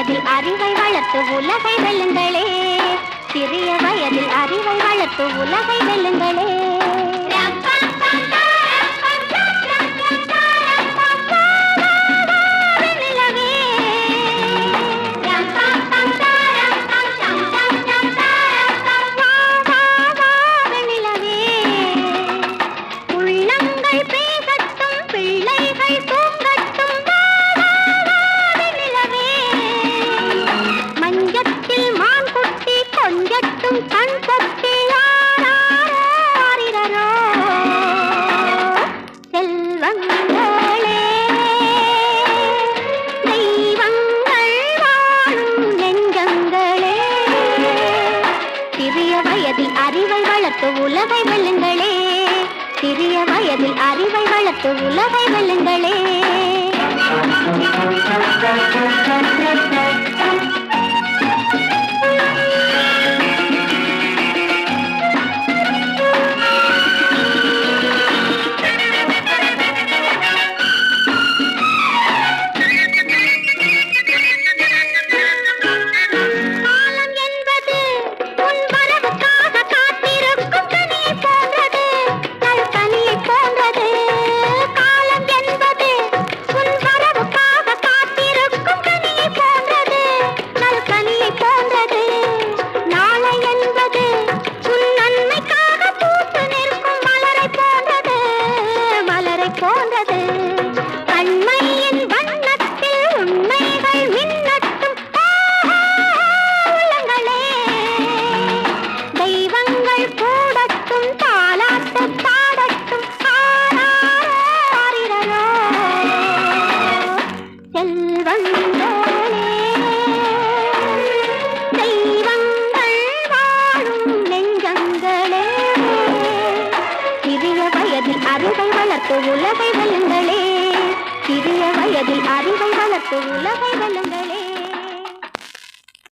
வயதில் அறிவை வளர்த்து உலகை வெல்லுங்களே. சிறிய வயதில் அறிவை வளர்த்து உலகை வெல்லுங்களே. அறிவை வளர்த்து உலகை வெல்லுங்களே. சிறிய வயதில் அறிவை வளர்த்து உலகை வெல்லுங்களே. போன்றது. கண்மையின் வண்ணத்தில் உண்மைகள் மின்னட்டும். உள்ளங்களே. தெய்வங்கள் கூடட்டும் வளர்த்து உலகை வெல்லுங்களே. சிறிய வயதில் அறிவை வளர்த்து உலகை வெல்லுங்களே.